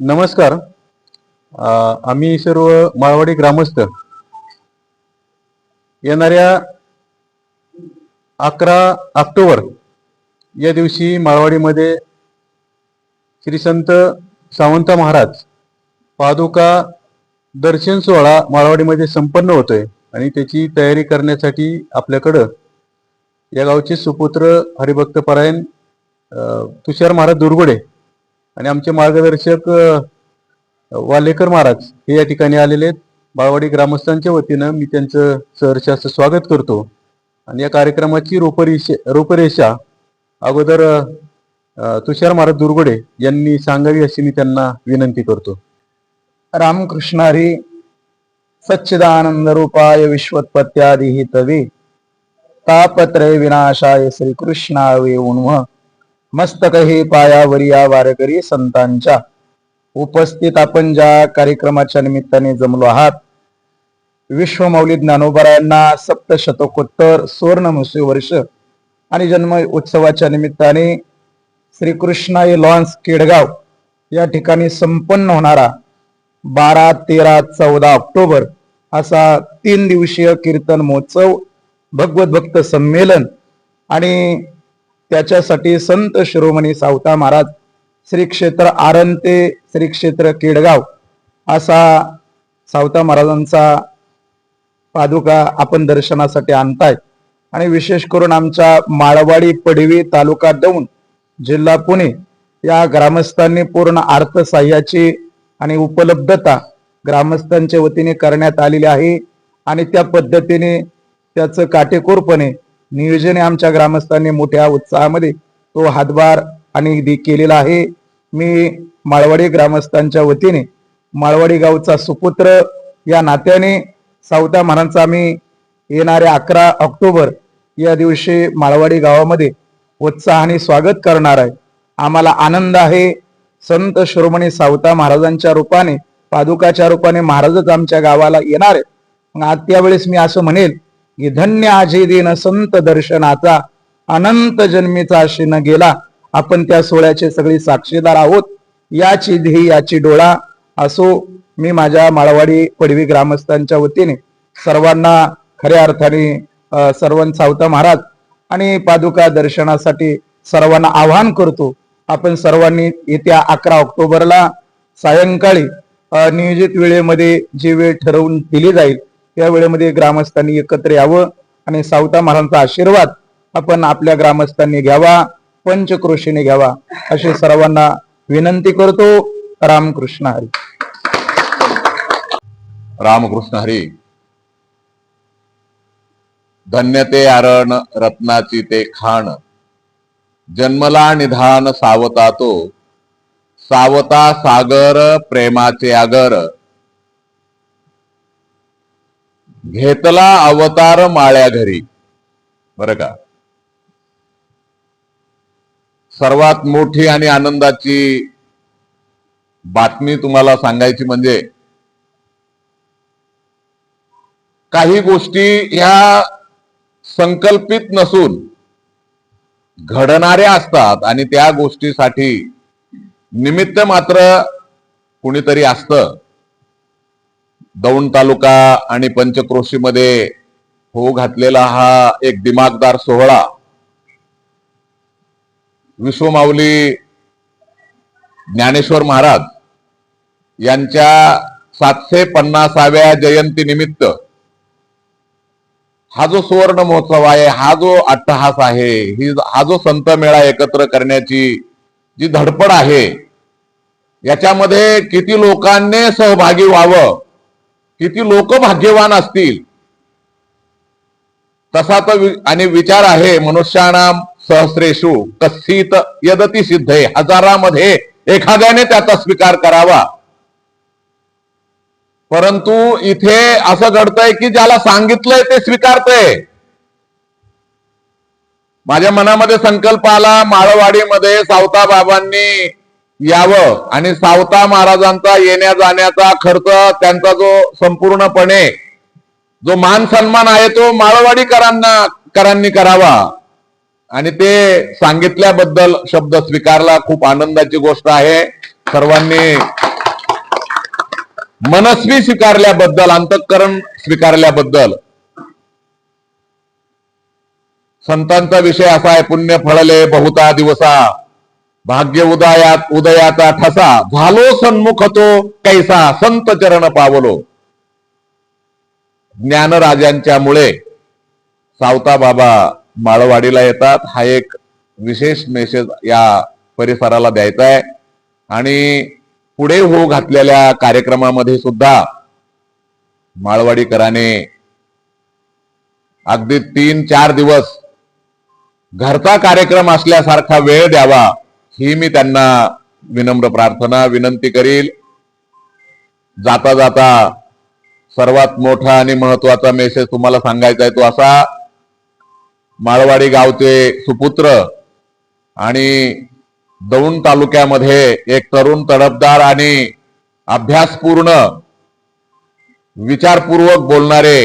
नमस्कार. आम्ही सर्व माळवाडी ग्रामस्थ येणाऱ्या अकरा ऑक्टोबर या दिवशी माळवाडीमध्ये श्री संत सावंत महाराज पादुका दर्शन सोहळा माळवाडीमध्ये संपन्न होतोय आणि त्याची तयारी करण्यासाठी आपल्याकडं या गावचे सुपुत्र हरिभक्त परायण तुषार महाराज दुर्गुडे आणि आमचे मार्गदर्शक वालेकर महाराज हे या ठिकाणी आलेले आहेत. बाळवाडी ग्रामस्थांच्या वतीनं मी त्यांचं सहर्ष स्वागत करतो. आणि या कार्यक्रमाची रूपरेषे रूपरेषा अगोदर तुषार महाराज दुर्गुडे यांनी सांगावी अशी मी त्यांना विनंती करतो. रामकृष्णारी सच्चिदानंद रूपाय विश्वत्पत्यादि तवे तापत्रय विनाशाय श्रीकृष्णावे उन्व मस्तक हे पायावरी या वारकरी संतांच्या. उपस्थित आपण ज्या कार्यक्रमाच्या निमित्ताने जमलो आहात. विश्वमौली ज्ञानोबरायांना सप्तशतकोत्तर सुवर्ण वर्ष आणि जन्म उत्सवाच्या निमित्ताने श्रीकृष्णाई लॉन्स केडगाव या ठिकाणी संपन्न होणारा बारा तेरा चौदा ऑक्टोबर असा तीन दिवसीय कीर्तन महोत्सव भगवत भक्त संमेलन आणि त्याच्यासाठी संत शिरोमणी सावता महाराज श्री क्षेत्र आरंते श्री क्षेत्र केडगाव असा सावता महाराजांचा पादुका आपण दर्शनासाठी आणताय. आणि विशेष करून आमच्या माळवाडी पडवी तालुका दौंड जिल्हा पुणे या ग्रामस्थांनी पूर्ण अर्थसहाय्याची आणि उपलब्धता ग्रामस्थांच्या वतीने करण्यात आलेली आहे. आणि त्या पद्धतीने त्याचं काटेकोरपणे नियोजन आमच्या ग्रामस्थांनी मोठ्या उत्साहामध्ये तो हातभार आणि केलेला आहे. मी माळवाडी ग्रामस्थांच्या वतीने माळवाडी गावचा सुपुत्र या नात्याने सावता महाराजांचा आम्ही येणाऱ्या अकरा ऑक्टोबर या दिवशी माळवाडी गावामध्ये उत्साहाने स्वागत करणार आहे. आम्हाला आनंद आहे. संत शिरोमणी सावता महाराजांच्या रूपाने पादुकाच्या रूपाने महाराजच आमच्या गावाला येणार आहे. मग आज त्यावेळेस मी असं म्हणेल की धन्य आजी दिन संत दर्शनाचा अनंत जन्मीचा शिन गेला. आपण त्या सोहळ्याचे सगळे साक्षीदार आहोत. याची ध्येय याची डोळा असो मी माझ्या माळवाडी पडवी ग्रामस्थांच्या वतीने सर्वांना खऱ्या अर्थाने अ, सर्वां सावता महाराज आणि पादुका दर्शनासाठी सर्वांना आवाहन करतो. आपण सर्वांनी येत्या अकरा ऑक्टोबरला सायंकाळी नियोजित वेळेमध्ये जी वेळ ठरवून दिली जाईल या वेळेमध्ये ग्रामस्थांनी एकत्र यावं आणि सावता महाराजांचा आशीर्वाद आपण आपल्या ग्रामस्थांनी घ्यावा पंचक्रोशीने घ्यावा अशी सर्वांना विनंती करतो. रामकृष्ण हरी. रामकृष्ण हरी. धन्य ते आरण रत्नाची ते खाण. जन्मला निधान सावता तो सावता सागर प्रेमाचे आगर. घेतला अवतार माळ्या घरी. बर का? सर्वात मोठी आणि आनंदाची बातमी तुम्हाला सांगायची म्हणजे काही गोष्टी ह्या संकल्पित नसून घडणाऱ्या असतात आणि त्या गोष्टीसाठी निमित्त मात्र कुणीतरी असतं. दौंड तालुका आणि पंचक्रोशीमध्ये होऊ घातलेला हा एक दिमागदार सोहळा. विश्वमाऊली ज्ञानेश्वर महाराज यांच्या सातशे पन्नासाव्या जयंती निमित्त हा जो सुवर्ण महोत्सव आहे हा जो अट्टहास आहे ही हा जो संत मेळा एकत्र करण्याची जी धडपड आहे याच्यामध्ये किती लोकांनी सहभागी व्हावं किती लोक भाग्यवान असतील? तसा तर आणि विचार आहे मनुष्यानाम सहस्रेषु कस्सित यदती सिद्धे हजारामध्ये एखाद्याने त्याचा स्वीकार करावा. परंतु इथे असं घडतंय की ज्याला सांगितलंय ते स्वीकारतंय. माझ्या मनामध्ये संकल्प आला माळवाडीमध्ये सावता बाबांनी यावं. आणि सावता महाराजांचा येण्या जाण्याचा खर्च त्यांचा जो संपूर्णपणे जो मान सन्मान आहे तो माळवाडीकरांना करांनी करावा. आणि ते सांगितल्याबद्दल शब्द स्वीकारला खूप आनंदाची गोष्ट आहे. सर्वांनी मनस्वी स्वीकारल्याबद्दल अंतःकरण स्वीकारल्याबद्दल. संतांचा विषय असा आहे पुण्य फळले बहुता दिवसा. भाग्य उदयात उदयाचा ठसा झालो सन्मुख तो कैसा संत चरण पावलो. ज्ञानराजांच्या मुळे सावता बाबा माळवाडीला येतात. हा एक विशेष मेसेज या परिसराला द्यायचा आहे आणि पुढे होऊ घातलेल्या कार्यक्रमामध्ये सुद्धा माळवाडीकराने अगदी तीन चार दिवस घरचा कार्यक्रम असल्यासारखा वेळ द्यावा. ही मी त्यांना विनम्र प्रार्थना विनंती करील. जाता जाता सर्वात मोठा आणि महत्त्वाचा मेसेज तुम्हाला सांगायचा आहे तो असा. माळवाडी गावचे सुपुत्र आणि दौंड तालुक्यामध्ये एक तरुण तडफदार आणि अभ्यासपूर्ण विचारपूर्वक बोलणारे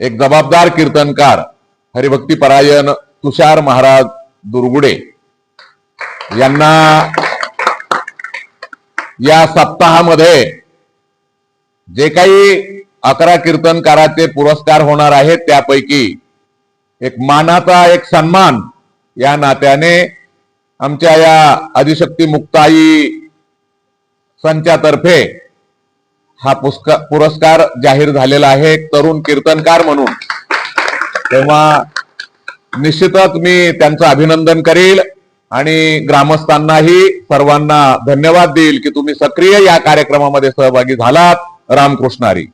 एक जबाबदार कीर्तनकार हरिभक्ती परायण तुषार महाराज दुर्गुडे. यांना या सप्ताहामध्ये जे काही अकरा कीर्तनकाराचे पुरस्कार होणार आहेत त्यापैकी एक मानाचा एक सन्मान या नात्याने आमच्या या अधिशक्ती मुक्ताई संचातर्फे हा पुस्का पुरस्कार जाहीर झालेला आहे. एक तरुण कीर्तनकार म्हणून. तेव्हा निश्चितच मी त्यांचं अभिनंदन करील. आणि ग्रामस्थांनाही सर्वांना धन्यवाद देईल की तुम्ही सक्रिय या कार्यक्रमामध्ये सहभागी झालात. रामकृष्णारी